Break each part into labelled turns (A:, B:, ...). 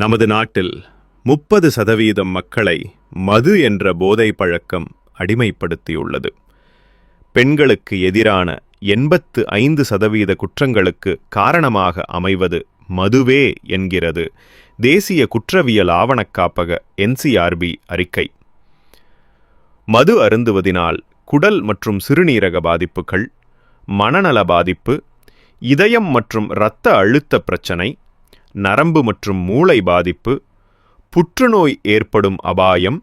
A: நமது நாட்டில் முப்பது சதவீதம் மக்களை மது என்ற போதை பழக்கம் அடிமைப்படுத்தியுள்ளது. பெண்களுக்கு எதிரான எண்பத்து ஐந்து சதவீத குற்றங்களுக்கு காரணமாக அமைவது மதுவே என்கிறது தேசிய குற்றவியல் ஆவணக்காப்பக என்சிஆர்பி அறிக்கை. மது அருந்துவதினால் குடல் மற்றும் சிறுநீரக பாதிப்புகள் மனநல பாதிப்பு இதயம் மற்றும் இரத்த அழுத்த பிரச்சனை நரம்பு மற்றும் மூளை பாதிப்பு புற்றுநோய் ஏற்படும் அபாயம்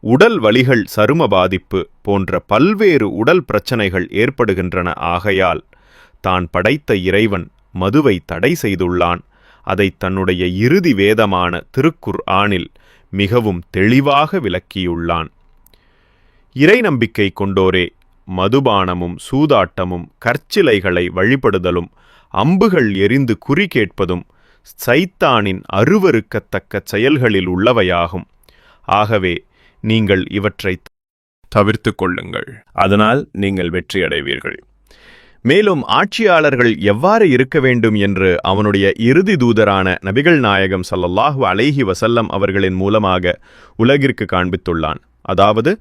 A: உடல் வலிகள் சரும பாதிப்பு போன்ற பல்வேறு உடல் பிரச்சனைகள் ஏற்படுகின்றன. ஆகையால் தான் படைத்த இறைவன் மதுவை தடை செய்துள்ளான். அதை தன்னுடைய இறுதி வேதமான திருக்குர் ஆனில் மிகவும் தெளிவாக விளக்கியுள்ளான். இறை நம்பிக்கை கொண்டோரே மதுபானமும் சூதாட்டமும் கற்சிலைகளை வழிபடுதலும் அம்புகள் எரிந்து குறி கேட்பதும் சைத்தானின் அருவருக்கத்தக்க செயல்களில் உள்ளவையாகும். ஆகவே நீங்கள் இவற்றை தவிர்த்து கொள்ளுங்கள். அதனால் நீங்கள் வெற்றியடைவீர்கள். மேலும் ஆட்சியாளர்கள் எவ்வாறு இருக்க வேண்டும் என்று அவனுடைய இறுதி தூதரான நபிகள் நாயகம் சல்லல்லாஹு அலைஹி வசல்லம் அவர்களின் மூலமாக உலகிற்கு காண்பித்துள்ளான். அதாவது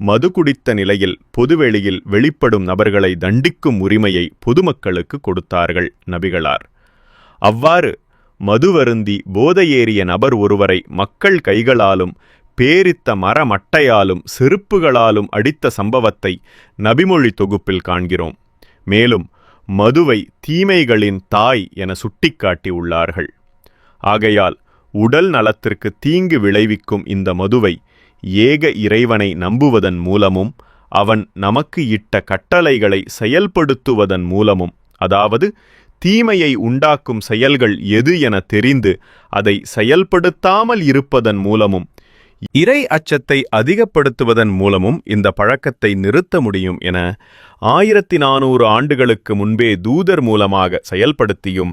A: மது குடித்த நிலையில் பொதுவெளியில் வெளிப்படும் நபர்களை தண்டிக்கும் உரிமையை பொதுமக்களுக்கு கொடுத்தார்கள் நபிகளார். அவ்வாறு மதுவருந்தி போதையேறிய நபர் ஒருவரை மக்கள் கைகளாலும் பேரித்த மரமட்டையாலும் செருப்புகளாலும் அடித்த சம்பவத்தை நபிமொழி தொகுப்பில் காண்கிறோம். மேலும் மதுவை தீமைகளின் தாய் என சுட்டிக்காட்டி உள்ளார்கள். ஆகையால் உடல் நலத்திற்கு தீங்கு விளைவிக்கும் இந்த மதுவை ஏக இறைவனை நம்புவதன் மூலமும் அவன் நமக்கு இட்ட கட்டளைகளை செயல்படுத்துவதன் மூலமும் அதாவது தீமையை உண்டாக்கும் செயல்கள் எது என தெரிந்து அதை செயல்படுத்தாமல் இருப்பதன் மூலமும் இறை அச்சத்தை அதிகப்படுத்துவதன் மூலமும் இந்த பழக்கத்தை நிறுத்த முடியும் என ஆயிரத்தி நானூறு ஆண்டுகளுக்கு முன்பே தூதர் மூலமாக செயல்படுத்தியும்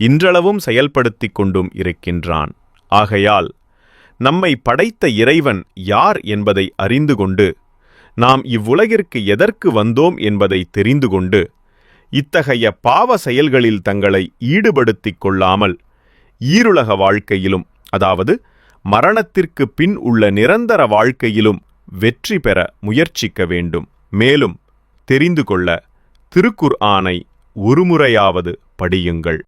A: இன்றளவும் செயல்படுத்தி கொண்டும் இருக்கின்றான். ஆகையால் நம்மை படைத்த இறைவன் யார் என்பதை அறிந்து கொண்டு நாம் இவ்வுலகிற்கு எதற்கு வந்தோம் என்பதை தெரிந்து கொண்டு இத்தகைய பாவ செயல்களில் தங்களை ஈடுபடுத்திக் கொள்ளாமல் ஈருலக வாழ்க்கையிலும் அதாவது மரணத்திற்கு பின் உள்ள நிரந்தர வாழ்க்கையிலும் வெற்றி பெற முயற்சிக்க வேண்டும். மேலும் தெரிந்து கொள்ள திருக்குர் ஆனை ஒருமுறையாவது படியுங்கள்.